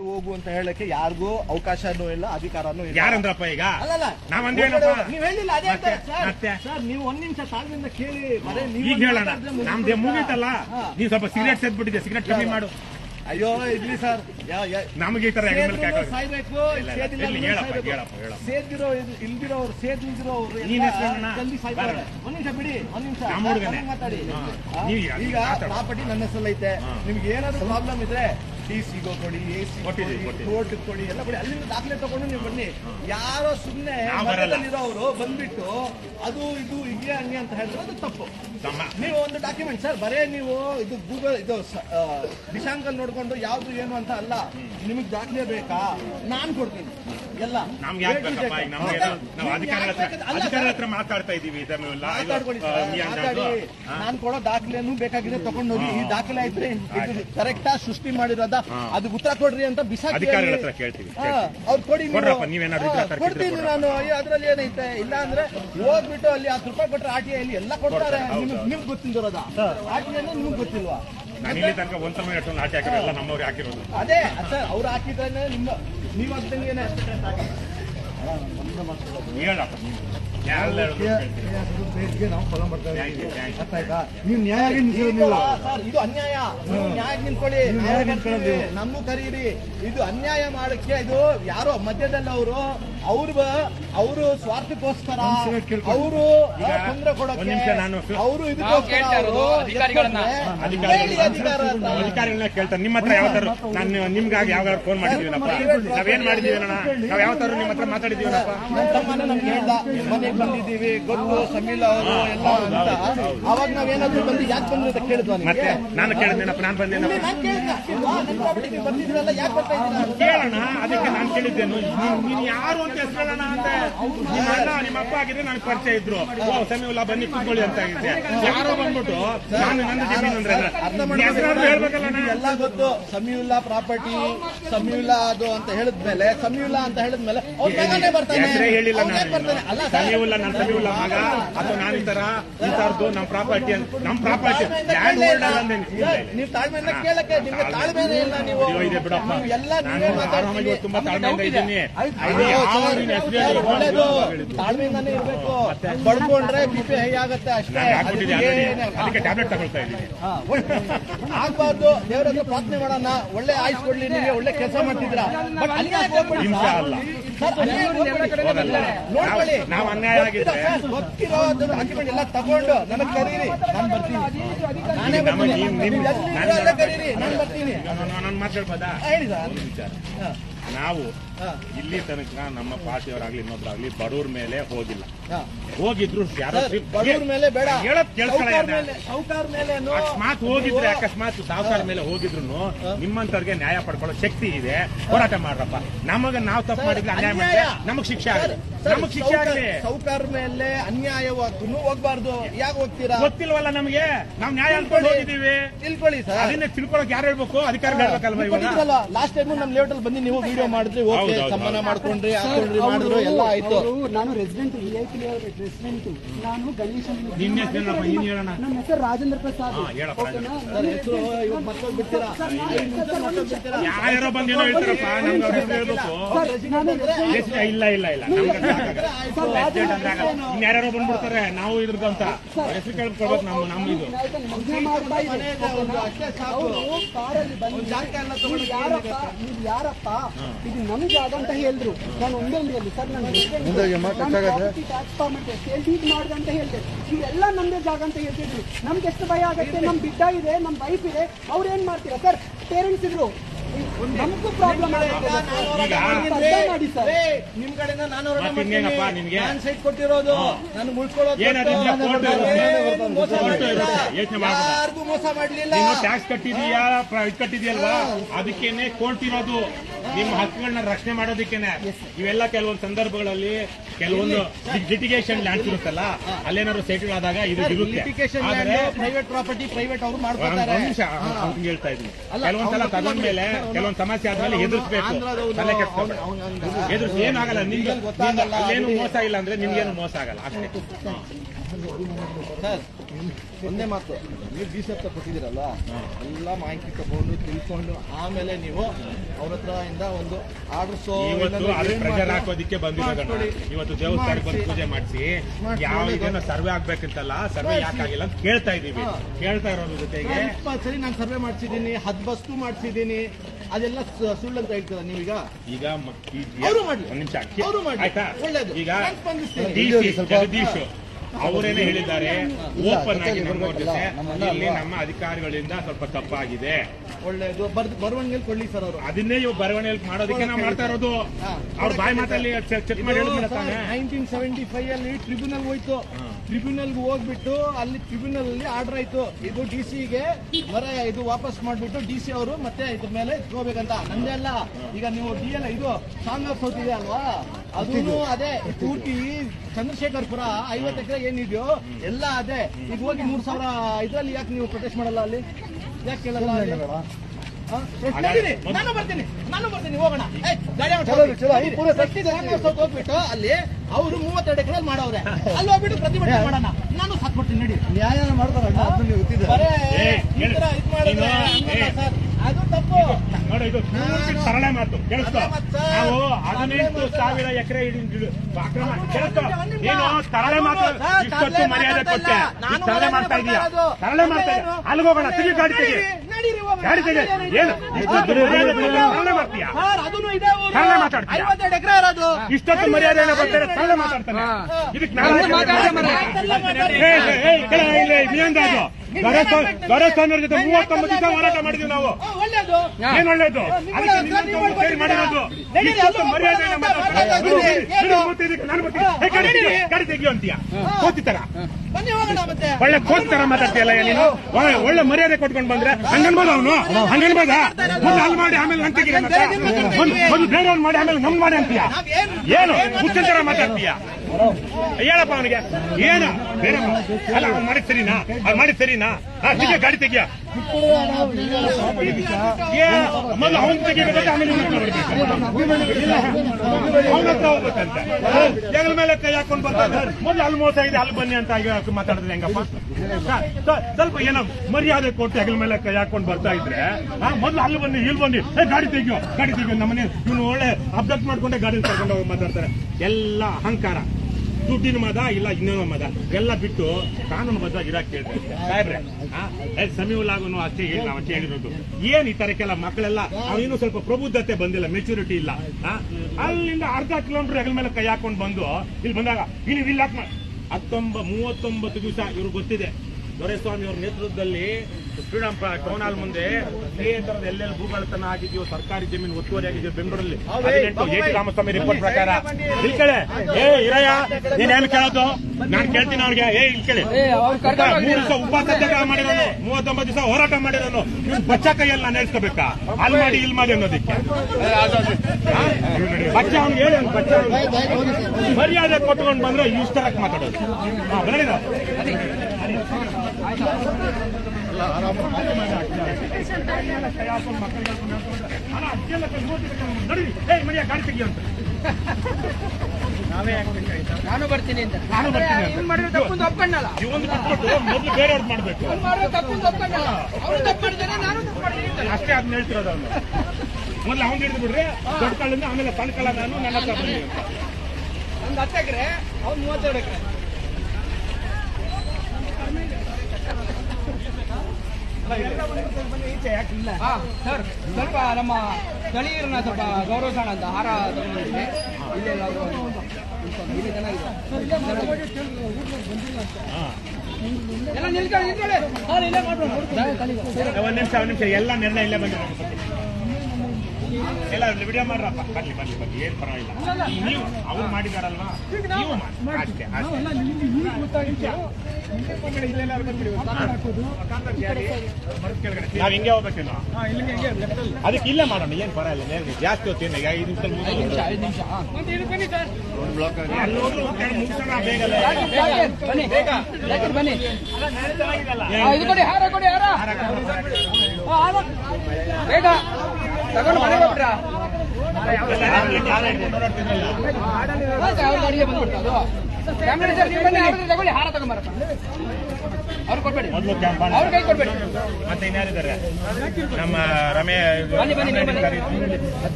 ಹೋಗು ಅಂತ ಹೇಳಕ್ಕೆ ಯಾರಿಗೂ ಅವಕಾಶನೂ ಇಲ್ಲ ಅಧಿಕಾರನೂ ಇಲ್ಲ ಯಾರಂದ್ರಪ್ಪ ಈಗ ಅಲ್ಲಲ್ಲ ನಾವ್ ಅಂದ್ವೇನಪ್ಪ? ನೀವ್ ಹೇಳಿಲ್ಲ ಅದೇ ಮತ್ತೆ? ಸರ್. ಮತ್ತೆ? ಸರ್ ನೀವು ಒಂದ್ ನಿಮಿಷ ತಾಳ್ಮೆಯಿಂದ ಕೇಳಿ ಬರೇ ನೀವು ಈಗ ಹೇಳೋಣ ಮಾತಾಡಿದ್ರೆ ಮುಗಿದು ನಮ್ದೇ ಬಿಡ್ತಾ. ಮುಗೀತಲ್ಲ ಹಾ. ನೀವ್ ಸ್ವಲ್ಪ ಸಿಗರೇಟ್ ಸೇದ್ಬಿಟ್ಟಿದೆ ಸಿಗರೇಟ್ ಕಮ್ಮಿ ಮಾಡು ಅಯ್ಯೋ ಇರ್ಲಿ ಸರ್ ಯಾ- ಯಾ- ನಮಗೆ ಈ ತರ ಹೆಗಲ್ ಮೇಲೆ ಸೇದ್ರೂ ಕಾಕಾಗುತ್ತೆ. ಸಾಯ್ಬೇಕು ಇಲ್ಲ, ಇಲ್ಲ. ಸೇದಿಲ್ಲ ಇರ್ಲಿ, ಅಂದ್ರೂ ಹೇಳಪ್ಪ, ಸಾಯ್ಬೇಕು. ಹೇಳಪ್ಪ, ಹೇಳಪ್ಪ. ಸೇದಿರೋ ಇದ್- ಇಲ್ದಿರೋರು ಸೇದಿಲ್ದಿರೋರು ಎಲ್ಲ ನೀನ್ ಹೆಸ್ರು ಜಲ್ದಿ ಸಾಯ್ತಾರೆ ಬಾರಣ್ಣ. ಒಂದ್ ನಿಮಿಷ ಬಿಡಿ ಒಂದ್ ನಿಮಿಷ ನಮ್ಮ ಹುಡುಗನೇ. ಚೆನ್ನಾಗ್ ಮಾತಾಡಿ ಹಾ. ಹಾ? ನೀವು ಈಗ ಮಾತಾಡು. ಪ್ರಾಪರ್ಟಿ ನನ್ನ ಹೆಸರಲ್ಲೈತೆ ಹಾ. ನಿಮ್ಗೆ ಏನಾದ್ರು ಪ್ರಾಬ್ಲಮ್ ಇದ್ರೆ ಡಿ ಸಿಗೋ ಕೊಡಿ ಎ ಸಿ ಕೊಡಿ. ಕೋರ್ಟ್ ಕೊಡಿ ಎಲ್ಲ ಕೊಡಿ. ಅಲ್ಲಿಂದ ದಾಖಲೆ ತಗೊಂಡು ನೀವು ಬನ್ನಿ. ಯಾರೋ ಸುಮ್ಮನೆ ಬರಲ್ಲ. ಬಂದ್ಬಿಟ್ಟು ಅದು ಇದು ಹೀಗೆ ಹಂಗೆ ಅಂತ ಹೇಳಿದ್ರೆ ಅದು ತಪ್ಪು. ನೀವು ಒಂದು ಡಾಕ್ಯುಮೆಂಟ್ ಸರ್ ಬರೇ ನೀವು ಇದು ಗೂಗಲ್ ಇದು ದಿಶಾಂಕಲ್ ನೋಡ್ಕೊಂಡು ಯಾವ್ದು ಏನು ಅಂತ ಅಲ್ಲ. ನಿಮಗೆ ದಾಖಲೆ ಬೇಕಾ? ನಾನು ಕೊಡ್ತೀನಿ. ನಮ್ಗೆ ಯಾಕೆ ಬೇಕಪ್ಪ? ಈಗ ನಮ್ಗೆ ನಾವು ಹತ್ರ ಹತ್ರ ಮಾತಾಡ್ತಾ ಇದೀವಿ. ನಾನ್ ಕೊಡೋ ದಾಖಲೆಯನ್ನು ಬೇಕಾಗಿದೆ ತಗೊಂಡು ಹೋಗಿ ಈ ದಾಖಲೆ ಇದ್ರೆ ಇದು ಕರೆಕ್ಟಾ ಸೃಷ್ಟಿ ಮಾಡಿರೋದ. ಅದು ಉತ್ತರ ಕೊಡ್ರಿ ಅಂತ ಬಿಸಾಕಿ ಅಧಿಕಾರಿಗಳ ಹತ್ರ ಕೇಳ್ತೀವಿ ಅವ್ರು ಕೊಡಿ ಕೊಡ್ತೀನಿ ನಾನು. ಅದ್ರಲ್ಲಿ ಏನೈತೆ? ಇಲ್ಲ ಅಂದ್ರೆ ಹೋಗ್ಬಿಟ್ಟು ಅಲ್ಲಿ ಹತ್ತು ರೂಪಾಯಿ ಕೊಟ್ಟರೆ ಆರ್ ಟಿ ಐಲಿ ಎಲ್ಲ ಕೊಡ್ತಾರೆ. ನಿಮ್ಗೆ ಗೊತ್ತಿರೋದ ಆರ್ ಟಿ ಐ ನಿಮ್ಗೆ ಗೊತ್ತಿಲ್ವಾ? ನಾನು ಇಲ್ಲಿ ತನಕ ಒಂದ್ ಸಮಯ ಎಷ್ಟು ನಾಟಿ ಹಾಕಿರೋ ಎಲ್ಲ ನಮ್ಮವ್ರಿಗೆ ಹಾಕಿರೋದು. ಅದೇ ಸರ್ ಅವ್ರು ಹಾಕಿದ್ರೆ ನಿಮ್ಮ ನೀವು ಹೇಳಪ್ಪ. ನಾವು ಫಾಲೋ ಮಾಡ್ತಾ ನ್ಯಾಯ ಸರ್ ಇದು ಅನ್ಯಾಯ. ನೀವು ನ್ಯಾಯ ನಾವು ನಿಂತ್ಕೊಳ್ಳೋದು. ಕರೀರಿ. ಇದು ಅನ್ಯಾಯ ಮಾಡಕ್ಕೆ ಇದು ಯಾರೋ ಮಧ್ಯದಲ್ಲಿ ಅವರು ಅವ್ರು ಅವರು ಸ್ವಾರ್ಥಕ್ಕೋಸ್ಕರ. ಅವರು ತೊಂದರೆ ಒಂದ್ ನಿಮಿಷ ನಾನು ಕೊಡಕ್ಕೆ ಅವರು ಇದಕ್ಕೋಸ್ಕರ ಅಧಿಕಾರಿಗಳನ್ನ. ಕೇಳ್ತಾರೆ. ನಿಮ್ಮ ಹತ್ರ ಯಾವತ್ತಾರು ನಾನು ನಿಮ್ಗಾಗಿ ಯಾವಾಗ ಫೋನ್ ಮಾಡಿದೀವನಪ್ಪ ನಾವೇನ್ ಮಾಡಿದೀವಣ್ಣ ನಾವ್ ಯಾವತ್ತಾರು ನಿಮ್ಮ ಹತ್ರ ಮಾತಾಡಿದೀವನಪ್ಪ ನಮ್ಮ ತಮ್ಮನ ನಮ್ಗೆ ಹೇಳ್ದ. ಮನೆಗೆ ಬಂದಿದ್ದೀವಿ. ಗೊತ್ತು ಸಮೀಲ ಅವರು ಎಲ್ಲ ಅಂತ. ಅವಾಗ ನಾವೇನಾದ್ರೂ ಬಂದು ಯಾಕೆ ಬಂದ್ರೆ ಅಂತ ಕೇಳಿದ್ವ ಮತ್ತೆ ನಾನು ಕೇಳಿದ್ದೇನಪ್ಪ? ನಾನು ಬಂದೇನಪ್ಪ. ಕೇಳೋಣ. ಅದಕ್ಕೆ ನಾನು ಕೇಳಿದ್ದೇನು. ನೀನು ನೀನ್ ಯಾರು ಆಗಿದ್ರೆ ನನಗೆ ಪರಿಚಯ ಇದ್ರು ಓ ಬನ್ನಿ ಕೂತ್ಕೊಳ್ಳಿ ಅಂತ ಹೇಳ್ಬೇಕಲ್ಲ ಎಲ್ಲ ಗೊತ್ತು. ಸಮೀವುಲ್ಲಾ ಪ್ರಾಪರ್ಟಿ ಸಮೀವುಲ್ಲಾ ಅದು ಅಂತ ಹೇಳಿದ್ಮೇಲೆ ಸಮೀವುಲ್ಲಾ ಅಂತ ಹೇಳಿದ್ಮೇಲೆ ಅವ್ರ ಮಗನೇ ಬರ್ತಾನೆ. ಹೆಸರೇ ಹೇಳಿಲ್ಲ ಅವ್ನ್ ಬರ್ತಾನೆ? ಅಲ್ಲ ನಾನು ಸರ್, ಸಮೀವುಲ್ಲಾ ನನ್ನ ಸಮೀವುಲ್ಲಾ ಮಗ ಅಥವಾ ನಾನು ಈ ತರ ಈ ತರದ್ದು ನಮ್ಮ ಪ್ರಾಪರ್ಟಿ ಅಂತ. ನಮ್ಮ ಪ್ರಾಪರ್ಟಿ. ತಾಳ್ಮೆಯಿಂದ ಲ್ಯಾಂಡ್ ಕೇಳಲೇ ಹೋಲ್ಡರ್ ಇಲ್ಲ. ಅಂದೆ ನೀವು ತಾಳ್ಮೆಯಿಂದ ಕೇಳಕ್ಕೆ ನಿಮ್ಗೆ ತಾಳ್ಮೆನೇ ಇಲ್ಲ ನೀವು. ಅಯ್ಯೋ ಇದೆ ಬಿಡಪ್ಪ. ನೀವು ಎಲ್ಲ ನಾನು ನೀವೇ ಆರಾಮಾಗಿ ತುಂಬಾ ತಾಳ್ಮೆಯಿಂದ ಇದ್ದೀನಿ. ಆಯ್ತು, ಅದು ಯಾವ ಸರ್, ನೀನ್ ಹೆಸರು ಸರ್, ಹೇಳಿ ಒಳ್ಳೇದು? ಹೇಳಿದ್ದು. ತಾಳ್ಮೆಯಿಂದಾನೇ ಇರ್ಬೇಕು. ಬಡ್ಕೊಂಡ್ರೆ ಬಿ ಪಿ ಹೈ ಆಗುತ್ತೆ ಅಷ್ಟೇ. ನಾನು ಹಾಕ್ಬಿಟ್ಟಿದ್ದೆ ಅದಕ್ಕೆ already. ಏನು- ಅದಕ್ಕೆ ಟ್ಯಾಬ್ಲೆಟ್ ತಗೊಳ್ತಾ ಇದ್ದೀನಿ. ಹಾ, ಒಳ್ಳೆ- ಆಗ್ಬಾರ್ದು. ದೇವರ ಹತ್ರ ಪ್ರಾರ್ಥನೆ ಮಾಡೋಣ. ಒಳ್ಳೆ ಆಯ್ಸ್ ಕೊಡ್ಲಿ ನಿಮಗೆ ಒಳ್ಳೆ ಕೆಲಸ ಮಾಡ್ತಿದ್ರ ಬಟ್ ಹಿಂಸೆ. ಅಲ್ಲ. ನೋಡ್ಕೊಳ್ಳಿ. ನಾವು- ಅನ್ಯಾಯ ಗೊತ್ತಿರೋ ಡಾಕ್ಯುಮೆಂಟ್ ಎಲ್ಲ ತಗೊಂಡು ನನಗ್ ಕರೀರಿ. ನಾನು ಬರ್ತೀನಿ. ನಾನೇ ಬರ್ತೀನಿ. ನೀವು ಕರೀರಿ. ನಾನು ಬರ್ತೀನಿ. ನಾನು ಮಾತಾಡ್ಬೋದಾ? ಹೇಳಿ ಸರ್ ನಾವು ಇಲ್ಲಿ ತನಕ ನಮ್ಮ ಪಾರ್ಟಿಯವರಾಗ್ಲಿ ಇನ್ನೊಬ್ರಾಗ್ಲಿ ಬಡವ್ರ ಮೇಲೆ ಹೋಗಿಲ್ಲ. ಹೋಗಿದ್ರು ಬಡವ್ರ ಮೇಲೆ ಬೇಡ. ಅಕಸ್ಮಾತ್ ಹೋಗಿದ್ರೆ ಅಕಸ್ಮಾತ್ ಸಾವುಕಾರ ಮೇಲೆ ಹೋಗಿದ್ರು ನಿಮ್ಮಂತವ್ರಿಗೆ ನ್ಯಾಯ ಪಡ್ಕೊಳ್ಳೋ ಶಕ್ತಿ ಇದೆ. ಹೋರಾಟ ಮಾಡ್ರಪ್ಪ. ನಮಗ ನಾವು ತಪ್ಪು ಮಾಡಿದ್ರೆ ಅನ್ಯಾಯ ಮಾಡಿದ್ರೆ ನಮಗ್ ಶಿಕ್ಷೆ ಆಗಲಿ ನಮಗ್ ಶಿಕ್ಷೆ ಆಗಲಿ ಸೌಕಾರ ಮೇಲೆ ಅನ್ಯಾಯವಾದ್ರು ಹೋಗ್ಬಾರ್ದು. ಯಾಕೆ ಹೋಗ್ತೀರಾ? ಗೊತ್ತಿಲ್ವಲ್ಲ ನಮಗೆ? ನಾವು ನ್ಯಾಯ ಅನ್ಕೊಂಡು ಹೋಗಿದ್ದೀವಿ. ತಿಳ್ಕೊಳ್ಳಿ ಸರ್. ಅದನ್ನ ತಿಳ್ಕೊಳಕ್ ಯಾರು ಹೇಳ್ಬೇಕು? ಅಧಿಕಾರಿಗಳು ಹೇಳ್ಬೇಕಲ್ವಾ ಇವಾಗ? ಲಾಸ್ಟ್ ಟೈಮ್ ನಮ್ ಲೇಔಟ್ ಅಲ್ಲಿ ಬಂದು ನೀವು ವಿಡಿಯೋ ಮಾಡಿದ್ರಿ ಓಕೆ ಸಮ್ಮಾನ ಮಾಡ್ಕೊಂಡ್ರಿ ಹಾಕೊಂಡ್ರಿ ಮಾಡಿದ್ರು ಎಲ್ಲ ಆಯ್ತು. ನಾನು ರೆಸಿಡೆಂಟ್ ರೆಸಿಡೆಂಟ್. ನಾನು ಗಣೇಶ ನಿನ್ನ ಹೆಸರು ರಾಜೇಂದ್ರ ಪ್ರಸಾದ್. ಬಿಡ್ತೀರಾ? ಹೇಳ್ತಾರಪ್ಪ ನಮ್ಗೆ ಅವ್ರ ಹೆಸರು ಹೇಳ್ಬೇಕು ಇಲ್ಲ ಇಲ್ಲ ಇಲ್ಲ ನಮ್ಗೆ ಬಂದ್ಬಿಡ್ತಾರೆ ನಾವು ಇದ್ರದಂತ ಹೆಸರು ಕೇಳ್ಕೊಳ್ಬೇಕು ನಮ್ಮ ನಮ್ಮ ಇದು. ಕಾರಲ್ಲಿ ಬಂದು ಯಾರಪ್ಪ? ಇದು ನಮ್ ಜಾಗ ಅಂತ ಹೇಳಿದ್ರು. ನಾನು ಒಂದೇ ಅಂಗಡಿಯಲ್ಲಿ ಸರ್ ನಾನು ಟ್ಯಾಕ್ಸ್ ಪಾರ್ಮೆಂಟ್ ಸೇಲ್ ಇದು ಮಾಡ್ದೆ ಅಂತ ಹೇಳಿದೆ. ಇವೆಲ್ಲ ನಮ್ದೇ ಜಾಗ ಅಂತ ಹೇಳ್ತಿದ್ರು. ನಮ್ಗೆ ಎಷ್ಟು ಭಯ ಆಗುತ್ತೆ? ನಮ್ ಬಿಡ್ಡ ಇದೆ ನಮ್ ವೈಫ್ ಇದೆ. ಅವ್ರು ಏನ್ ಮಾಡ್ತೀರಾ? ಸರ್ ಪೇರೆಂಟ್ಸ್ ಇದ್ರು. ನಮಗೂ ಪ್ರಾಬ್ಲಮ್ ಮಾಡಿ ಸರ್. ನಿಮ್ ಕಡೆಯಿಂದ? ನಾನು ಸೈಟ್ ಕೊಟ್ಟಿರೋದು ನಾನು ಮುಳ್ಕೊಳ್ಳೋದು ಮೋಸ ಮೋಸ ಮಾಡ್ಲಿಲ್ಲ. ನೀನು ಟ್ಯಾಕ್ಸ್ ಕಟ್ಟಿದೀಯಾ ಪ್ರೈವೇಟ್ ಕಟ್ಟಿದೆಯಲ್ವಾ? ಅದಕ್ಕೇನೆ ಕೋರ್ಟ್ ಇರೋದು. ನಿಮ್ಮ ಹಕ್ಕುಗಳನ್ನ ರಕ್ಷಣೆ ಮಾಡೋದಕ್ಕೇನೆ. ಇವೆಲ್ಲ ಕೆಲವೊಂದು ಸಂದರ್ಭಗಳಲ್ಲಿ ಕೆಲವೊಂದು ಲಿಟಿಗೇಷನ್ ಲ್ಯಾಂಡ್ ಇರುತ್ತಲ್ಲ ಅಲ್ಲೇನಾದ್ರು ಸೆಟಲ್ ಆದಾಗ ಇದು ಇರುತ್ತೆ ಪ್ರೈವೇಟ್ ಪ್ರಾಪರ್ಟಿ ಪ್ರೈವೇಟ್ ಅವ್ರು ನಿಮಿಷ ಹೇಳ್ತಾ ಇದ್ದೀನಿ. ಕೆಲವೊಂದ್ಸಲ ತಗೊಂಡ ತಗೊಂಡ್ಮೇಲೆ ಕೆಲವೊಂದು ಸಮಸ್ಯೆ ಆದ್ಮೇಲೆ ಎದುರಿಸಬೇಕು ತಲೆ ಕೆಟ್ಟು ಎದುರಿಸಿ ಏನಾಗಲ್ಲ ನಿಮ್ಗೆ ಅಲ್ಲೇನು ಮೋಸ ಇಲ್ಲ ಅಂದ್ರೆ ನಿಮ್ಗೇನು ಮೋಸ ಆಗಲ್ಲ ಅಷ್ಟೇ. ಒಂದೇ ಮಾತು. ನೀವು ಬಿ ಸಿ ಎಫ್ ಕೊಟ್ಟಿದ್ದೀರಲ್ಲ ಎಲ್ಲ ಮಾಹಿತಿ ತಗೊಂಡು ತಿಳ್ಕೊಂಡು ಆಮೇಲೆ ನೀವು ಅವ್ರ ಹತ್ರ ಇಂದ ಒಂದು ಆರ್ಡರ್ಸ್ ಇವತ್ತು ಅದು ಪ್ರೆಷರ್ ಹಾಕೋದಿಕ್ಕೆ ಬಂದಿರೋದಣ್ಣ ಇವತ್ತು ದೇವಸ್ಥಾನಕ್ಕೆ ಬಂದು ಪೂಜೆ ಮಾಡಿಸಿ. ಯಾವ ಇದೇನೋ ಸರ್ವೆ ಆಗ್ಬೇಕಂತಲ್ಲ ಸರ್ವೆ ಯಾಕಾಗಿಲ್ಲ ಅಂತ ಕೇಳ್ತಾ ಇದೀವಿ. ಕೇಳ್ತಾ ಇರೋದ್ರ ಜೊತೆಗೆ ಇಪ್ಪತ್ತು ಸರಿ ನಾನು ಸರ್ವೆ ಮಾಡಿಸಿದ್ದೀನಿ ಹದ್ ಬಸ್ತು ಮಾಡಿಸಿದ್ದೀನಿ. ಅದೆಲ್ಲ ಸು- ಸುಳ್ಳು ಅಂತ ಹೇಳ್ತೀರಾ ನೀವೀಗ? ಈಗ ಅವರು ಮಾಡಿ ಒಂದು ನಿಮಿಷ. ಆಯ್ತಾ? ಒಳ್ಳೇದು. ಈಗ ಸ್ವಲ್ಪ ಜಗದೀಶ್. ಅವರೇನೆ ಹೇಳಿದ್ದಾರೆ ಓಪನ್ ಆಗಿ ನಮ್ಮವ್ರ ಜೊತೆ ಇಲ್ಲಿ ನಮ್ಮ ಅಧಿಕಾರಿಗಳಿಂದ ಸ್ವಲ್ಪ ತಪ್ಪಾಗಿದೆ. ಒಳ್ಳೇದು. ಬರವಣಿಗೆಯಲ್ಲಿ ಕೊಡ್ಲಿ ಸರ್ ಅವರು. ಅದನ್ನೇ ಇವ್ ಬರವಣಿಗೆ ಮಾಡೋದಕ್ಕೆ ನಾವು ಮಾಡ್ತಾ ಇರೋದು. ಅವ್ರ ಬಾಯಿ ಮಾತಲ್ಲಿ ಚೆಕ್ ಮಾಡಿ ನೈನ್ಟೀನ್ ಸೆವೆಂಟಿ ಫೈವ್ ಅಲ್ಲಿ ಟ್ರಿಬ್ಯುನಲ್ ಹೋಯ್ತು. ಟ್ರಿಬ್ಯುನಲ್ ಹೋಗ್ಬಿಟ್ಟು ಅಲ್ಲಿ ಟ್ರಿಬ್ಯುನಲ್ ಅಲ್ಲಿ ಆರ್ಡರ್ ಆಯ್ತು. ಇದು ಡಿ ಸಿಗೆ ಬರ ಇದು ವಾಪಸ್ ಮಾಡ್ಬಿಟ್ಟು ಡಿ ಸಿ ಅವರು ಮತ್ತೆ ಇದ್ರ ಮೇಲೆ ಇಟ್ಕೋಬೇಕಂತ. ನಂದೇ ಅಲ್ಲ. ಈಗ ನೀವು ಡಿ ಎಲ್ ಇದು ಸಾಂಗ್ ಆಫ್ ಸೌತ್ ಇದೆ ಅಲ್ವಾ? ಅದೂ ಅದೇ. ಊಟಿ ಚಂದ್ರಶೇಖರ್ಪುರ ಐವತ್ತು ಎಕರೆ ಏನಿದೆಯೋ ಎಲ್ಲ ಅದೇ. ಈಗ ಹೋಗಿ ಮೂರ್ ಸಾವಿರ ಇದ್ರಲ್ಲಿ ಯಾಕೆ ನೀವು ಪ್ರೊಟೆಸ್ಟ್ ಮಾಡಲ್ಲ ಅಲ್ಲಿ? ಯಾಕೆ ಕೇಳಲ್ಲ ನಾನು ಬರ್ತೀನಿ ನಾನು ಬರ್ತೀನಿ ಹೋಗೋಣ. ಹೋಗ್ಬಿಟ್ಟು ಅಲ್ಲಿ ಅವರು ಮೂವತ್ತೆರಡು ಎಕರೆ ಮಾಡವ್ರೆ. ಅಲ್ಲಿ ಹೋಗ್ಬಿಟ್ಟು ಪ್ರತಿಭಟನೆ ಮಾಡೋಣ. ನಾನು ಬಿಡ್ತೀನಿ ನಡಿ. ಏ. ಸರ್. ಅದು ತಪ್ಪು. ನೋಡಿ ಇದು ಪೂರ್ತಿ ಸರಳ ಮಾತು. ಕೇಳಿಸ್ಕೊ. ನಾವು ಹದಿನೆಂಟು. ಸಾವಿರ ಎಕರೆ ಅಕ್ರಮ. ಕೇಳಿಸ್ಕೊ. ನೀನು ತರಳೆ ಮಾತು. ಇಷ್ಟೊತ್ತು ಮರ್ಯಾದೆ. ಕೊಟ್ಟೆ. ಈಗ ಮಾಡ್ತಾ ಇದೀಯ. ಸರಳ ಮಾಡ್ತಾ ಇದೀಯ? ಅಲ್ಲಿಗೆ ಹೋಗೋಣ. ತಿರುಗಿ ಗಾಡಿ ತೆಗಿ. ಐವತ್ತೆರಡು ಎಕರೆ ಇರೋದು. ಇಷ್ಟೊತ್ತು ಮರ್ಯಾದೆ ಬರ್ತಾರೆ ತರಳೆ ಮಾತಾಡ್ತಾನೆ. ಇದಕ್ಕೆ ನಾನು ಏ, ಏ, ಏ, ಈ ಕಡೆ ಇಲ್ಲಿ ನಿಯಂದಾಜು ದೊರೆಸ್ವಾಮಿ ಜೊತೆ ಮೂವತ್ತೊಂಬತ್ತು ದಿವಸ ಹೋರಾಟ ಮಾಡಿದ್ವಿ ನಾವು. ಒಳ್ಳೇದು. ಏನ್ ಒಳ್ಳೇದು? ಮಾಡಿರೋದು. ಗಾಡಿ ತೆಗಿಯೋ ಅಂತೀಯ. ಕೋತಿ ತರ. ಬನ್ನಿ ಹೋಗೋಣ ಮತ್ತೆ. ಒಳ್ಳೆ ಕೋತಿ ತರ ಮಾತಾಡ್ತೀಯಲ್ಲ ನೀನು? ಒಳ್ಳೆ- ಒಳ್ಳೆ ಮರ್ಯಾದೆ ಕೊಟ್ಕೊಂಡು ಬಂದ್ರೆ ಹಂಗನ್ಬೋದ ಅವನು? ಹಂಗನ್ಬೋದ? ಮೊದಲು ಅಲ್ಲಿ ಮಾಡಿ ಆಮೇಲೆ ಅಂತ. ಒಂದು ಬೇರೆಯವ್ರು ಮಾಡಿ ಆಮೇಲೆ ನಮ್ ಮಾಡಿ ಅಂತೀಯ. ಏನು ಹುಚ್ಚಿನ ತರ ಮಾತಾಡ್ತೀಯ? ಹೇಳಪ್ಪ ಅವನಿಗೆ. ಏನು? ಬೇರೆ ಅಲ್ಲ ಅವ್ನು ಮಾಡಿದ್ ಸರಿನಾ? ಮಾಡಿ ಮಾಡಿದ್ ಸರಿನಾ? ಹಾ ತೆಗಿಯ ಗಾಡಿ ತೆಗಿಯ. ಮೊದಲು ಅವನ್ ತೆಗಿಬೇಕಂತ ತೆಗಿಬೇಕು ಆಮೇಲೆ. ಅವನ ಹೋಗ್ಬೇಕಂತೆ. ಹೆಗಲ ಮೇಲೆ ಕೈ ಹಾಕೊಂಡು ಬರ್ತಾರೆ ಮೊದಲು ಅಲ್ಲಿ ಮೋಸ ಇದೆ ಅಲ್ಲಿ ಬನ್ನಿ ಅಂತ ಮಾತಾಡಿದ್ರೆ ಹೆಂಗಪ್ಪ? ಸ್ವಲ್ಪ ಏನೋ ಮರ್ಯಾದೆ ಕೊಟ್ಟು ಹೆಗಲ ಮೇಲೆ ಕೈ ಹಾಕೊಂಡು ಬರ್ತಾ ಇದ್ರೆ ಮೊದ್ಲು ಅಲ್ಲಿ ಬನ್ನಿ, ಇಲ್ಲಿ ಬನ್ನಿ. ಗಾಡಿ ತೆಗಿಯೋ ಗಾಡಿ ತೆಗಿಯೋ, ನಮ್ಮನೆ ಇವನು ಒಳ್ಳೆ ಅಬ್ಜೆಕ್ಟ್ ಮಾಡ್ಕೊಂಡೆ ಗಾಡಿ ತಗೊಂಡು ಹೋಗಿ ಮಾತಾಡ್ತಾರೆ. ಎಲ್ಲ ಅಹಂಕಾರ. ದುಡ್ಡಿನ ಮದ, ಇಲ್ಲ ಇನ್ನೇನೋ ಮದ. ಎಲ್ಲ ಬಿಟ್ಟು ಕಾನೂನು ಬದ್ಧ ಇರಾಕ್ ಕೇಳ್ತಾರೆ. ಸಾಹೇಬ್ರೆ ಸಮೀವುಲಾಗೂ ಅಷ್ಟೇ ಹೇಳಿ ನಾವು ಅಷ್ಟೇ ಹೇಳಿರೋದು. ಏನ್ ಈ ತರಕ್ಕೆಲ್ಲ ಮಕ್ಕಳೆಲ್ಲ ಅವನೇನು ಸ್ವಲ್ಪ ಪ್ರಬುದ್ಧತೆ ಬಂದಿಲ್ಲ ಮೆಚುರಿಟಿ ಇಲ್ಲ? ಅಲ್ಲಿಂದ ಅರ್ಧ ಕಿಲೋಮೀಟರ್ ಹೆಗಲ ಮೇಲೆ ಕೈ ಹಾಕೊಂಡು ಬಂದು, ಇಲ್ಲಿ ಬಂದಾಗ ಇಲ್ಲಿ ಇಲ್ಲಿ ಹಾಕ್ ಹತ್ತೊಂಬ, ಮೂವತ್ತೊಂಬತ್ತು ದಿವಸ ಇವ್ರು ಗೊತ್ತಿದೆ. ದೊರೆಸ್ವಾಮಿ ಅವ್ರ ನೇತೃತ್ವದಲ್ಲಿ ಫ್ರೀಡಂ ಟೌನ್ ಮುಂದೆ ಇದೇ ತರದ ಎಲ್ಲೆಲ್ಲಿ ಭೂಗಳತನ ಆಗಿದೆಯೋ ಸರ್ಕಾರಿ ಜಮೀನು ಒತ್ತುವರಿ ಆಗಿದೆಯೋ ಬೆಂಗಳೂರಲ್ಲಿ. ರಾಮಸ್ವಾಮಿ ರಿಪೋರ್ಟ್ ಪ್ರಕಾರ. ಏ ಇರಯ್ಯ ನೀನೇನು ಕೇಳೋದು? ನಾನು ಕೇಳ್ತೀನಿ ಅವ್ರಿಗೆ ಏ ಇಲ್ಲಿ ಕೇಳಿ. ಮೂರು ದಿವಸ ಉಪವಾಸ ಸತ್ಯಾಗ್ರಹ ಮಾಡಿರೋನು ಮೂವತ್ತೊಂಬತ್ತು ದಿವಸ ಹೋರಾಟ ಮಾಡಿರೋನು. ಇವ್ನು ಬಚ್ಚ ಕೈಯಲ್ಲಿ ನಾನು ನಡೆಸ್ಕೋಬೇಕಾ ಅಲ್ಲಿ ಮಾಡಿ ಇಲ್ಲಿ ಮಾಡಿ ಅನ್ನೋದಕ್ಕೆ? ಬಚ್ಚ ಅವ್ನು ಹೇಳಿ ಅವ್ನು ಬಚ್ಚ. ಮರ್ಯಾದೆ ಕೊಟ್ಕೊಂಡು ಬಂದ್ರೆ ಇಷ್ಟರಕ್ಕೆ ಮಾತಾಡೋದು. ಹಾ, ನಾವು. ಅಜ್ಜಿಯೆಲ್ಲ ಗಾಡಿ ತೆಗಿ ಅಂತ? ನಾನು ಬರ್ತೀನಿ ಅಂತ. ನಾನು ಬರ್ತೀನಿ. ಇವ್ನು ಮಾಡಿರೋ ತಪ್ಪು ಒಪ್ಕೊಂಡಲ್ಲ. ಇವೊಂದು ಬಿಟ್ಬಿಟ್ಟು ಮೊದಲು ಬೇರೆಯವ್ರು ಮಾಡಬೇಕು. ಅವ್ನು ಮಾಡಿರೋ ತಪ್ಪು ಒಪ್ಕೊಂಡಲ್ಲ. ಅವನು ತಪ್ಪು ಮಾಡಿದ್ದಾನೆ ನಾನು ತಪ್ಪು ಮಾಡಿದ್ದೀನಿ ಅಷ್ಟೇ ಅದನ್ನ ಹೇಳ್ತಿರೋದು ಅವನು. ಮೊದಲು ಅವ್ನು ಹಿಡಿದು ಬಿಡ್ರಿ ದೊಡ್ಡ ಕಳ್ಳಿಂದ ಆಮೇಲೆ ಸಣ್ಣ ನಾನು ನನ್ನ ಹತ್ರ ಬನ್ನಿ ಅಂತ. ಒಂದು ಹತ್ತು ಎಕರೆ ಅವ್ನು ಮೂವತ್ತೆರಡು ಎಕರೆ. ಸರ್, ಸ್ವಲ್ಪ ನಮ್ಮ ಸ್ಥಳೀಯರನ್ನ ಸ್ವಲ್ಪ ಗೌರವಿಸೋಣ ಅಂತ ಹಾರ ತಗೊಂಡಿದ್ದೀನಿ. ಇಲ್ಲಿ ಎಲ್ಲ ನಿಲ್ಕೊಳ್ಳಿ ಒಂದ್ ನಿಮಿಷ ಒಂದ್ ನಿಮಿಷ. ಎಲ್ಲ ನಿರ್ಣಯ ಇಲ್ಲೇ ಬಂದಿರೋ ಎಲ್ಲ ವಿಡಿಯೋ ಮಾಡ್ರಪ್ಪ. ಬನ್ನಿ ಬನ್ನಿ ಬನ್ನಿ ಏನ್ ಪರವಾಗಿಲ್ಲ. ನೀವು ಅವ್ರು ಮಾಡಿದಾರಲ್ವಾ? ನೀವು ಮಾಡಿ. ಅಷ್ಟೇ ಅಷ್ಟೇ. ನಾವ್ ಹಿಂಗೆ ಹೋಗ್ಬೇಕೇನೋ ಅದಕ್ಕೆ ಇಲ್ಲೇ ಮಾಡೋಣ. ಏನ್ ಪರವಾಗಿಲ್ಲ. ನೇರ್ಗೆ ಜಾಸ್ತಿ ಹೊತ್ತೇನು ಈಗ ಐದು ನಿಮಿಷ ಐದು ನಿಮಿಷ ಮುಗಿಸೋಣ ಬೇಗ ಬನ್ನಿ. ಬೇಗ. ಬನ್ನಿ. ಹಾರ ಕೊಡಿ ಹಾರ. ಬೇಗ. ತಗೊಂಡು ಮನೆಗೆ ಹೋಗ್ಬಿಟ್ರಾ? ತಗೊಳ್ಳಿ ಹಾರ ತಗೊಂಬರಪ್ಪ. ಅವ್ರು ಕೊಡ್ಬೇಡಿ. ಅವ್ರ ಕೈ ಕೊಡ್ಬೇಡಿ. ಮತ್ತೆ ಇನ್ಯಾರಿದ್ದಾರೆ ನಮ್ಮ ರಮೇ ಬನ್ನಿ ಬನ್ನಿ ನೀವು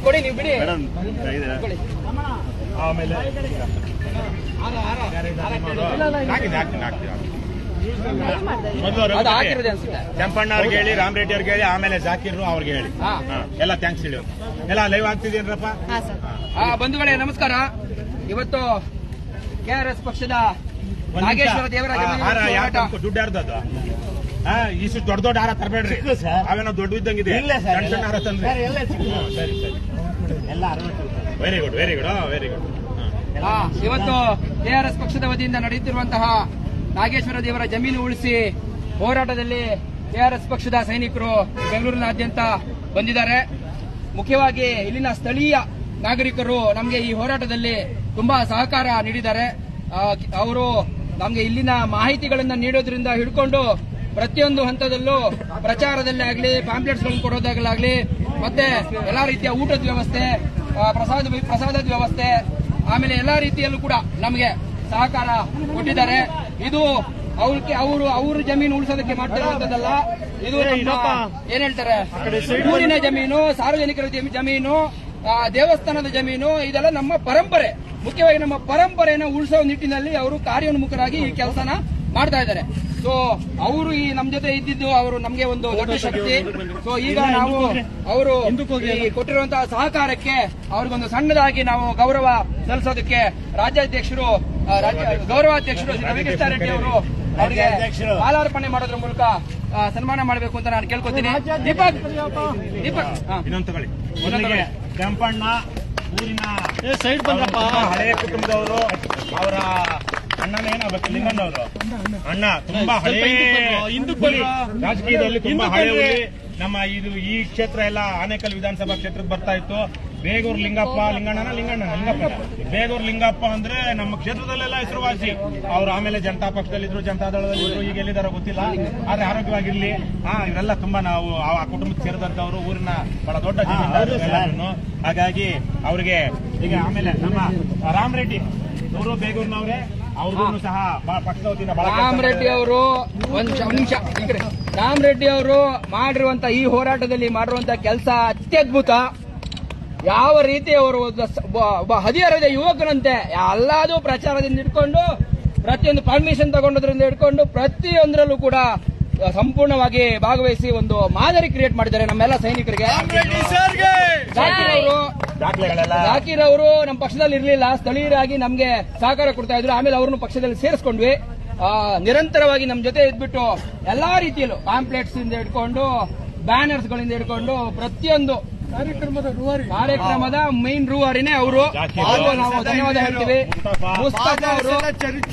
ಕೊಡಿ ನೀವು ಬಿಡಿ. ಆಮೇಲೆ ಹಾಕ್ತೀನಿ. ಕೆಂಪಣ್ಣ ಅವ್ರಿಗೆ ಹೇಳಿ ರಾಮ್ ರೆಡ್ಡಿ ಅವ್ರಿಗೆ ಹೇಳಿ ಆಮೇಲೆ ಜಾಕಿರ್ ಅವ್ರಿಗೆ ಹೇಳಿ. ಎಲ್ಲ ಥ್ಯಾಂಕ್ಸ್ ಹೇಳಿ ಎಲ್ಲ ಲೈವ್ ಆಗ್ತಿದ್ದೀನಪ್ಪ ಆ, ಬಂಧುಗಳೇ ನಮಸ್ಕಾರ. ಇವತ್ತು ಕೆ ಆರ್ ಎಸ್ ಪಕ್ಷದ. ನಾಗೇಶ್ವರ ದೇವರಾಜ. ತಂದ್ಕೊ- ದುಡ್ಡು ಯಾರ್ದು ಅದು? ಇಷ್ಟು ದೊಡ್ಡ ದೊಡ್ಡ ಹಾರ ತರಬೇಡ್ರಿ. ಅವೇನೋ ದೊಡ್ಡ ಇದ್ದಂಗಿದೆ ಇಲ್ಲ ಸರ್, ಸಣ್ಣ ಸಣ್ಣ ಹಾರ ತಂದ್ರಿ. ಸರ್, ಎಲ್ಲ ಸಿಕ್ಕಿದೆ. ಸರಿ ಸರಿ. ಎಲ್ಲ ಅರವತ್ತು very good very good very good ಇವತ್ತು ಕೆ ಆರ್ ಎಸ್ ಪಕ್ಷದ ವತಿಯಿಂದ ನಡೆಯುತ್ತಿರುವಂತಹ ನಾಗೇಶ್ವರ ದೇವರ ಜಮೀನು ಉಳಿಸಿ ಹೋರಾಟದಲ್ಲಿ ಕೆಆರ್ಎಸ್ ಆರ್ ಎಸ್ ಪಕ್ಷದ ಸೈನಿಕರು ಬೆಂಗಳೂರಿನಾದ್ಯಂತ ಬಂದಿದ್ದಾರೆ. ಮುಖ್ಯವಾಗಿ ಇಲ್ಲಿನ ಸ್ಥಳೀಯ ನಾಗರಿಕರು ನಮಗೆ ಈ ಹೋರಾಟದಲ್ಲಿ ತುಂಬಾ ಸಹಕಾರ ನೀಡಿದ್ದಾರೆ. ಅವರು ನಮಗೆ ಇಲ್ಲಿನ ಮಾಹಿತಿಗಳನ್ನು ನೀಡೋದ್ರಿಂದ ಹಿಡ್ಕೊಂಡು ಪ್ರತಿಯೊಂದು ಹಂತದಲ್ಲೂ ಪ್ರಚಾರದಲ್ಲಿ ಆಗಲಿ ಗಳನ್ನು ಕೊಡೋದಾಗಲಾಗಲಿ, ಮತ್ತೆ ಎಲ್ಲಾ ರೀತಿಯ ಊಟದ ವ್ಯವಸ್ಥೆ ಪ್ರಸಾದ ಪ್ರಸಾದದ ವ್ಯವಸ್ಥೆ, ಆಮೇಲೆ ಎಲ್ಲಾ ರೀತಿಯಲ್ಲೂ ಕೂಡ ನಮಗೆ ಸಹಕಾರ ಕೊಟ್ಟಿದ್ದಾರೆ. ಇದು ಅವ್ರಿಗೆ ಅವರು ಅವ್ರ ಜಮೀನು ಉಳಿಸೋದಕ್ಕೆ ಮಾಡ್ತಿರುವಂತದ್ದಲ್ಲ ಇದು ಏನ್ ಹೇಳ್ತಾರೆ? ಊರಿನ ಜಮೀನು ಸಾರ್ವಜನಿಕರ ಜಮೀ- ಜಮೀನು ದೇವಸ್ಥಾನದ ಜಮೀನು ಇದೆಲ್ಲ ನಮ್ಮ ಪರಂಪರೆ. ಮುಖ್ಯವಾಗಿ ನಮ್ಮ ಪರಂಪರೆಯನ್ನು ಉಳಿಸೋ ನಿಟ್ಟಿನಲ್ಲಿ ಅವರು ಕಾರ್ಯೋನ್ಮುಖರಾಗಿ ಈ ಕೆಲಸನ ಮಾಡ್ತಾ ಇದ್ದಾರೆ. ಸೊ ಅವರು ಈ ನಮ್ ಜೊತೆ ಇದ್ದಿದ್ದು ಅವರು ನಮ್ಗೆ ಒಂದು ದೊಡ್ಡ ಶಕ್ತಿ. ಸೊ ಈಗ ನಾವು ಅವರು ಕೊಟ್ಟಿರುವಂತಹ ಸಹಕಾರಕ್ಕೆ ಅವ್ರಿಗೊಂದು ಸಣ್ಣದಾಗಿ ನಾವು ಗೌರವ ಸಲ್ಲಿಸೋದಕ್ಕೆ ರಾಜ್ಯಾಧ್ಯಕ್ಷರು ಗೌರವಾಧ್ಯಕ್ಷರು ಶ್ರೀ ರವಿಕೃಷ್ಣ ರೆಡ್ಡಿ ಅವರು ಅವರಿಗೆ ಮಾಲಾರ್ಪಣೆ ಮಾಡೋದ್ರ ಮೂಲಕ ಸನ್ಮಾನ ಮಾಡಬೇಕು ಅಂತ ನಾನು ಕೇಳ್ಕೊತೀನಿ. ದೀಪಕ್ ದೀಪಕ್ ಊರಿನ ಸೈಡ್ ಬಂದ್ರಪ್ಪ. ಅವ್ರ ಹಳೆಯ ಕುಟುಂಬದವರು ಅವರ ಅಣ್ಣನೇನಾಗಬೇಕು ಅಣ್ಣ ತುಂಬಾ ಹಳೆ ಹುಲಿ. ರಾಜಕೀಯದಲ್ಲಿ ತುಂಬಾ ಹಳೆ ಹುಲಿ. ನಮ್ಮ ಇದು ಈ ಕ್ಷೇತ್ರ ಎಲ್ಲ ಆನೇಕಲ್ ವಿಧಾನಸಭಾ ಕ್ಷೇತ್ರಕ್ಕೆ ಬರ್ತಾ ಇತ್ತು. ಬೇಗೂರ್ ಲಿಂಗಪ್ಪ ಲಿಂಗಣ್ಣನ ಲಿಂಗಣ್ಣ ಲಿಂಗಪ್ಪ ಬೇಗೂರ್ ಲಿಂಗಪ್ಪ ಅಂದ್ರೆ ನಮ್ಮ ಕ್ಷೇತ್ರದಲ್ಲೆಲ್ಲ ಹೆಸರುವಾಸಿ. ಅವ್ರು ಆಮೇಲೆ ಜನತಾ ಪಕ್ಷದಲ್ಲಿದ್ರು ಜನತಾ ದಳದಲ್ಲಿದ್ರು ಈಗ ಎಲ್ಲಿದಾರೋ ಗೊತ್ತಿಲ್ಲ. ಆದ್ರೆ ಆರೋಗ್ಯವಾಗಿರ್ಲಿ. ಹಾ ಇವರೆಲ್ಲ ತುಂಬಾ ನಾವು ಆ ಕುಟುಂಬಕ್ಕೆ ಸೇರಿದಂತವ್ರು ಊರಿನ ಬಹಳ ದೊಡ್ಡ ಜನ. ಹಾಗಾಗಿ ಅವ್ರಿಗೆ ಈಗ ಆಮೇಲೆ ನಮ್ಮ ರಾಮ್ ರೆಡ್ಡಿ ಅವರು ಬೇಗೂರಿನವ್ರೆ ಅವ್ರಿಗೂ ಸಹ ಬಹಳ ಪಕ್ಷದ ವತಿಯಿಂದ ಬಹಳ ಕೆಲ್ಸ ರಾಮ್ ರೆಡ್ಡಿ ಅವರು ಒಂದು ಈ ರಾಮ್ ರೆಡ್ಡಿ ಅವರು ಮಾಡಿರುವಂತ ಈ ಹೋರಾಟದಲ್ಲಿ ಮಾಡಿರುವಂತ ಕೆಲಸ ಅತ್ಯದ್ಭುತ. ಯಾವ ರೀತಿ ಅವರು ಒಬ್ಬ ಹದಿಹರದ ಯುವಕನಂತೆ ಎಲ್ಲಾದ್ರೂ ಯುವಕರಂತೆ ಎಲ್ಲಾದು ಪ್ರಚಾರದಿಂದ ಹಿಡ್ಕೊಂಡು ಪ್ರತಿಯೊಂದು ಪರ್ಮಿಷನ್ ತಗೊಂಡೋದ್ರಿಂದ ಹಿಡ್ಕೊಂಡು ಪ್ರತಿಯೊಂದರಲ್ಲೂ ಕೂಡ ಸಂಪೂರ್ಣವಾಗಿ ಭಾಗವಹಿಸಿ ಒಂದು ಮಾದರಿ ಕ್ರಿಯೇಟ್ ಮಾಡಿದ್ದಾರೆ ನಮ್ಮೆಲ್ಲ ಸೈನಿಕರಿಗೆ. ಜಾಕಿರ್ ಅವರು ಜಾಕೀರ್ ಅವರು ನಮ್ಮ ಪಕ್ಷದಲ್ಲಿ ಇರಲಿಲ್ಲ. ಸ್ಥಳೀಯರಾಗಿ ನಮ್ಗೆ ಸಹಕಾರ ಕೊಡ್ತಾ ಇದ್ರು. ಆಮೇಲೆ ಅವ್ರನ್ನು ಪಕ್ಷದಲ್ಲಿ ಸೇರಿಸ್ಕೊಂಡ್ವಿ. ನಿರಂತರವಾಗಿ ನಮ್ಮ ಜೊತೆ ಇದ್ಬಿಟ್ಟು ಎಲ್ಲಾ ರೀತಿಯಲ್ಲೂ ಪಾಂಪ್ಲೆಟ್ಸ್ ಇಂದ ಹಿಡ್ಕೊಂಡು ಬ್ಯಾನರ್ಸ್ ಗಳಿಂದ ಹಿಡ್ಕೊಂಡು ಪ್ರತಿಯೊಂದು ಕಾರ್ಯಕ್ರಮದ ಕಾರ್ಯಕ್ರಮದ ಮೈನ್ ರೂವಾರಿನೇ ಅವರು. ನಾವು ಧನ್ಯವಾದ ಹೇಳ್ತೀವಿ. ಮುಸ್ತಫಾ. ಮುಸ್ತಫಾ ಅವರು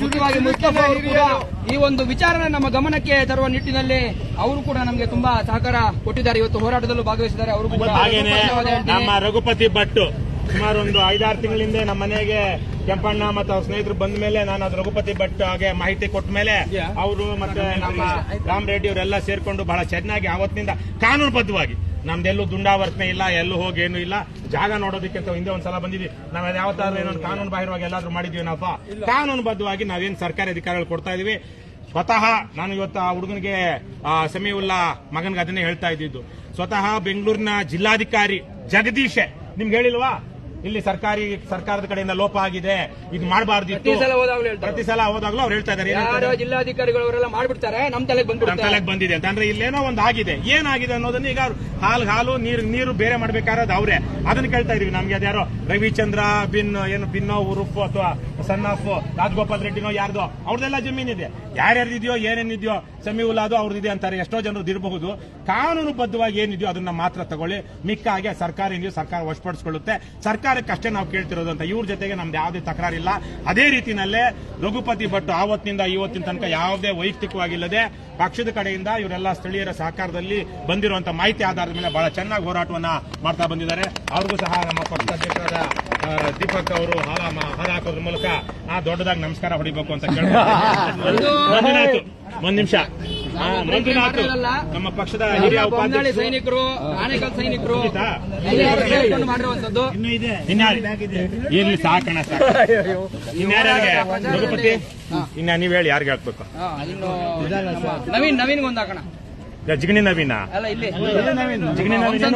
ಮುಖ್ಯವಾಗಿ ಮುಸ್ತಫಾ ಅವರು ಕೂಡ ಈ ಒಂದು ವಿಚಾರನ ನಮ್ಮ ಗಮನಕ್ಕೆ ತರುವ ನಿಟ್ಟಿನಲ್ಲಿ ಅವರು ಕೂಡ ನಮಗೆ ತುಂಬಾ ಸಹಕಾರ ಕೊಟ್ಟಿದ್ದಾರೆ. ಇವತ್ತು ಹೋರಾಟದಲ್ಲೂ ಭಾಗವಹಿಸಿದ್ದಾರೆ. ಅವರು ಕೂಡ. ನಮ್ಮ ರಘುಪತಿ ಭಟ್ ಸುಮಾರು ಒಂದು ಐದಾರು ತಿಂಗಳಿಂದ ನಮ್ಮ ಮನೆಗೆ ಕೆಂಪಣ್ಣ ಮತ್ತು ಅವ್ರ ಸ್ನೇಹಿತರು ಬಂದ ಮೇಲೆ ನಾನು ಅದು ರಘುಪತಿ ಭಟ್ ಹಾಗೆ ಮಾಹಿತಿ ಕೊಟ್ಟ ಮೇಲೆ ಅವರು ಮತ್ತೆ ನಮ್ಮ ರಾಮ್ ರೆಡ್ಡಿ ಅವರೆಲ್ಲ ಸೇರ್ಕೊಂಡು ಬಹಳ ಚೆನ್ನಾಗಿ ಆವತ್ತಿನಿಂದ ಕಾನೂನುಬದ್ಧವಾಗಿ ನಮ್ದೆಲ್ಲೂ ದುಂಡಾವರ್ತನೆ ಇಲ್ಲ, ಎಲ್ಲೂ ಹೋಗಿ ಏನು ಇಲ್ಲ. ಜಾಗ ನೋಡೋದಕ್ಕೆ ಹಿಂದೆ ಒಂದ್ಸಲ ಬಂದಿದ್ವಿ. ನಾವ್ ಯಾವತ್ತಾದ್ರೂ ಏನೋ ಕಾನೂನು ಬಾಹಿರವಾಗಿ ಎಲ್ಲಾದ್ರೂ ಮಾಡಿದ್ವಿನಪ್ಪ ಕಾನೂನು ಬದ್ಧವಾಗಿ ನಾವೇನು ಸರ್ಕಾರಿ ಅಧಿಕಾರಿಗಳು ಕೊಡ್ತಾ ಇದೀವಿ. ಸ್ವತಃ ನಾನು ಇವತ್ತು ಆ ಹುಡುಗನಿಗೆ ಸಮೀವುಲ್ಲಾ ಮಗನ್ಗೆ ಅದನ್ನೇ ಹೇಳ್ತಾ ಇದ್ದಿದ್ದು. ಸ್ವತಃ ಬೆಂಗಳೂರಿನ ಜಿಲ್ಲಾಧಿಕಾರಿ ಜಗದೀಶೆ. ನಿಮ್ಗೆ ಹೇಳಿಲ್ವಾ? ಇಲ್ಲಿ ಸರ್ಕಾರಿ ಸರ್ಕಾರದ ಕಡೆಯಿಂದ ಲೋಪ ಆಗಿದೆ. ಇದು ಮಾಡಬಾರ್ದಿತ್ತು. ಪ್ರತಿ ಸಲ ಹೋದಾಗ್ಲೂ ಅವ್ರು ಹೇಳ್ತಾ ಇದ್ದಾರೆ? ಜಿಲ್ಲಾಧಿಕಾರಿಗಳು ಮಾಡ್ಬಿಡ್ತಾರೆ ನಮ್ ತಲೆಗೆ ನಮ್ಮ ಬಂದ್ಬಿಡುತ್ತೆ ತಲೆಗೆ ಬಂದಿದೆ ಅಂತ. ಅಂದ್ರೆ ಇಲ್ಲೇನೋ ಒಂದು ಆಗಿದೆ. ಏನಾಗಿದೆ ಅನ್ನೋದನ್ನ ಈಗ ಹಾಲು ಹಾಲು ನೀರು ನೀರು ಬೇರೆ ಮಾಡ್ಬೇಕಾರೋದು ಅವ್ರೆ. ಅದನ್ನ ಕೇಳ್ತಾ ಇದೀವಿ ನಮ್ಗೆ. ಅದ್ಯಾರೋ ರವಿಚಂದ್ರ ಬಿನ್ ಏನು ಬಿನ್ನೋ ಉರುಫ್ ಅಥವಾ ಸನ್ ಆಫ್ ರಾಜಗೋಪಾಲ್ ರೆಡ್ಡಿನೋ ಯಾರ್ದೋ ಅವ್ರದೆಲ್ಲ ಜಮೀನಿದೆ ಯಾರ್ಯಾರ್ದಿದೆಯೋ ಏನೇನಿದೆಯೋ ಉಲ್ಲಾದು ಅವ್ರದ್ದಿದೆ ಅಂತಾರೆ. ಎಷ್ಟೋ ಜನರು ಇರಬಹುದು. ಕಾನೂನುಬದ್ಧವಾಗಿ ಏನಿದೆಯೋ ಅದನ್ನ ಮಾತ್ರ ತಗೊಳ್ಳಿ. ಮಿಕ್ಕ ಹಾಗೆ ಸರ್ಕಾರ ಏನಿದೆಯೋ ಸರ್ಕಾರ ವಶಪಡಿಸಿಕೊಳ್ಳುತ್ತೆ. ಸರ್ಕಾರಕ್ಕೆ ಅಷ್ಟೇ ನಾವು ಕೇಳ್ತಿರೋದು ಅಂತ. ಇವ್ರ ಜೊತೆಗೆ ನಮ್ದು ಯಾವುದೇ ತಕರಾರಿಲ್ಲ. ಅದೇ ರೀತಿಯಲ್ಲೇ ರಘುಪತಿ ಭಟ್ ಆವತ್ತಿನಿಂದ ಇವತ್ತಿನ ತನಕ ಯಾವುದೇ ವೈಯಕ್ತಿಕವಾಗಿಲ್ಲದೆ ಪಕ್ಷದ ಕಡೆಯಿಂದ ಇವರೆಲ್ಲ ಸ್ಥಳೀಯರ ಸಹಕಾರದಲ್ಲಿ ಬಂದಿರುವಂತಹ ಮಾಹಿತಿ ಆಧಾರದ ಮೇಲೆ ಬಹಳ ಚೆನ್ನಾಗಿ ಹೋರಾಟವನ್ನ ಮಾಡ್ತಾ ಬಂದಿದ್ದಾರೆ. ಅವ್ರಿಗೂ ಸಹ ನಮ್ಮ ಪಕ್ಷದ ಅಧ್ಯಕ್ಷರಾದ ದೀಪಕ್ ಅವರು ಹಾಲ ಹಾಲ ಹಾರ ಹಾಕೋದ್ರ ಮೂಲಕ ಆ ದೊಡ್ಡದಾಗಿ ನಮಸ್ಕಾರ ಹೊಡಿಬೇಕು ಅಂತ ಕೇಳ್ತಾರೆ ಒಂದ್ ನಿಮಿಷ. ಮಂಜುನಾಥ್ ನಮ್ಮ ಪಕ್ಷದ ಹಿರಿಯ ಉಪಾಧ್ಯಕ್ಷ ಸೈನಿಕರು ಆನೇಕಲ್ ಸೈನಿಕರು ಇನ್ಯಾರು? ಇರ್ಲಿ ಸಾಕಣ ಸಾಕು. ಇನ್ಯಾರ್ಯಾರಿಗೆ ರಘುಪತಿ? ಇನ್ನ ನೀವ್ ಹೇಳಿ ಯಾರಿಗೆ ಹಾಕ್ಬೇಕು? ಹಾ, ಇನ್ನು ನಮ್ಮ ನವೀನ್ ನವೀನ್ ಒಂದ್ ಹಾಕೋಣ. ಜಿಗಣಿ ನವೀನ? ಅಲ್ಲ ಇಲ್ಲಿ. ಜಿಗಣಿ ನವೀನ್.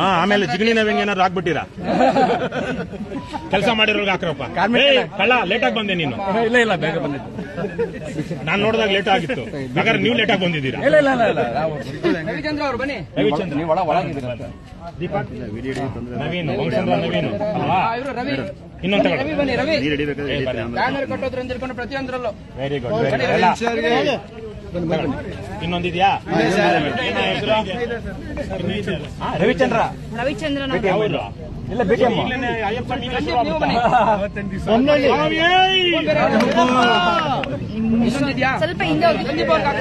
ಹಾ ಆಮೇಲೆ ಜಿಗಣಿ ನವೀನ್ ಏನಾದ್ರು ಆಗ್ಬಿಟ್ಟಿರಾ ಕೆಲಸ ಮಾಡಿರೋರ್ಗೆ ಹಾಕ್ರಪ್ಪ. ಕಳ್ಳ ಲೇಟ್ ಆಗಿ ಬಂದೆ ನೀನು. ಇಲ್ಲ ಇಲ್ಲ ಬೇಗ ಬಂದೆ ನಾನ್ ನೋಡಿದಾಗ ಲೇಟ್ ಆಗಿತ್ತು. ಹಾಗಾದ್ರೆ ನೀವು ಲೇಟ್ ಆಗಿ ಬಂದಿದ್ದೀರಾ? ಇಲ್ಲ ಇಲ್ಲ ಇಲ್ಲ ಇಲ್ಲ ನಾವು ರವಿಚಂದ್ರ ಅವರು ಬನ್ನಿ. ರವಿಚಂದ್ರ. ನೀವು ಒಳಗಿದ್ದೀರಾ ದೀಪಾ ದೀಪಕ್ ನವೀನ್ ನವೀನ್. ಅಲ್ವಾ ಆ, ಇವ್ರು ರವಿ. ಇನ್ನೊಂದ್ ರವಿ ತಗೊಳ್ಳಿ ಬನ್ನಿ ರವಿ. ಏ, ಬರ್ರಿ. ಬ್ಯಾನರ್ ಕಟ್ಟೋದ್ರಿಂದ ತಿಳ್ಕೊಂಡು ಪ್ರತಿಯೊಂದರಲ್ಲೂ. ವೆರಿ ಗುಡ್ ವೆರಿ ಇನ್ನೊಂದಿದ್ಯಾ? ರವಿಚಂದ್ರ. ರವಿಚಂದ್ರ? ಇಲ್ಲ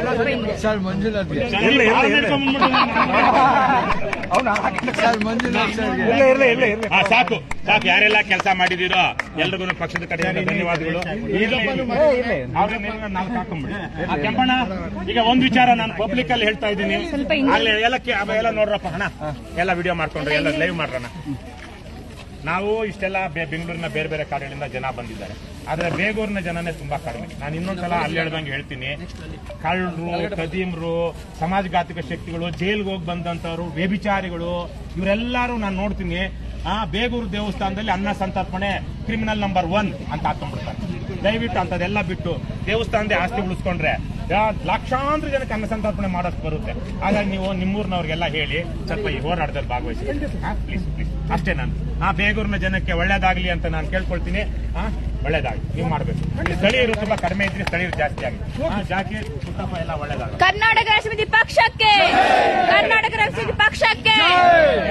ಸ್ವಲ್ಪ ಹಿಂದೆ. ಸರ್ ಮಂಜುನಾಥ್ ಸರ್ ಮಂಜುನಾಥ್ ಸಾಕು. ಸಾಕು ಯಾರೆಲ್ಲ ಕೆಲಸ ಮಾಡಿದೀರೋ ಎಲ್ರಿಗೂ ಪಕ್ಷದ ಕಡೆಯಿಂದ ಧನ್ಯವಾದಗಳು. ನಾಲ್ಕು ಕೆಂಪಣ್ಣ ಈಗ ಒಂದ್ ವಿಚಾರ ನಾನು ಪಬ್ಲಿಕ್ ಅಲ್ಲಿ ಹೇಳ್ತಾ ಇದ್ದೀನಿ. ಎಲ್ಲ ಕೆ- ಎಲ್ಲ ನೋಡ್ರಪ್ಪ ಹಣ ಎಲ್ಲ ವಿಡಿಯೋ ಮಾಡ್ಕೊಂಡ್ರೆ ಎಲ್ಲ ಲೈವ್ ಮಾಡ್ರಣ ನಾವು ಇಷ್ಟೆಲ್ಲ ಬೆಂಗಳೂರಿನ ಬೇರೆ ಬೇರೆ ಕಡೆಗಳಿಂದ ಜನ ಬಂದಿದ್ದಾರೆ. ಆದರೆ ಬೇಗೂರಿನ ಜನನೇ ತುಂಬಾ ಕಡಿಮೆ. ನಾನು ಇನ್ನೊಂದ್ಸಲ ಅಲ್ಲಿ ಹೇಳ್ದಂಗೆ ಹೇಳ್ತೀನಿ. ಕಳ್ಳರು ಕದೀಮ್ರು ಸಮಾಜಘಾತಕ ಶಕ್ತಿಗಳು, ಜೈಲ್ಗೆ ಹೋಗಿ ಬಂದಂತವ್ರು ವ್ಯಭಿಚಾರಿಗಳು, ಇವರೆಲ್ಲರೂ ನಾನು ನೋಡ್ತೀನಿ. ಆ, ಬೇಗೂರು ದೇವಸ್ಥಾನದಲ್ಲಿ ಅನ್ನ ಸಂತರ್ಪಣೆ ಕ್ರಿಮಿನಲ್ ನಂಬರ್ ಒನ್ ಅಂತ ಹಾಕೊಂಡ್ಬಿಡ್ತಾರೆ. ದಯವಿಟ್ಟು ಅಂತದೆಲ್ಲ ಬಿಟ್ಟು ದೇವಸ್ಥಾನದ ಆಸ್ತಿ ಉಳಿಸ್ಕೊಂಡ್ರೆ ಲಕ್ಷಾಂತರ ಜನಕ್ಕೆ ಅನ್ನ ಸಂತರ್ಪಣೆ ಮಾಡೋಕೆ ಬರುತ್ತೆ. ಹಾಗಾಗಿ ನೀವು ನಿಮ್ಮೂರ್ನವ್ರಿಗೆಲ್ಲ ಹೇಳಿ ಸ್ವಲ್ಪ ಈ ಹೋರಾಟದಲ್ಲಿ ಭಾಗವಹಿಸಿ. ಪ್ಲೀಸ್ ಪ್ಲೀಸ್ ಅಷ್ಟೇ ನಾನು. ಆ ಬೇಗೂರಿನ ಜನಕ್ಕೆ ಒಳ್ಳೇದಾಗ್ಲಿ ಅಂತ ನಾನು ಕೇಳ್ಕೊಳ್ತೀನಿ. ಒಳ್ಳೇದಾಗಲಿ. ನೀವು ಮಾಡಬೇಕು. ಸ್ಥಳೀಯರು ತುಂಬಾ ಕಡಿಮೆ ಇದ್ರೆ ಸ್ಥಳೀಯರು ಜಾಸ್ತಿ ಆಗಿ. ಜಾಕಿ ಸುತ್ತಪ್ಪ ಎಲ್ಲ ಒಳ್ಳೇದಾಗಲಿ. ಕರ್ನಾಟಕ ರಾಷ್ಟ್ರಪತಿ ಸಮಿತಿ ಪಕ್ಷಕ್ಕೆ ಕರ್ನಾಟಕ ರಾಷ್ಟ್ರಪತಿ ಸಮಿತಿ ಪಕ್ಷಕ್ಕೆ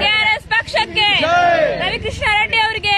ಕೆಆರ್ಎಸ್ ಪಕ್ಷಕ್ಕೆ! ರವಿಕೃಷ್ಣ ರೆಡ್ಡಿ ಅವರಿಗೆ!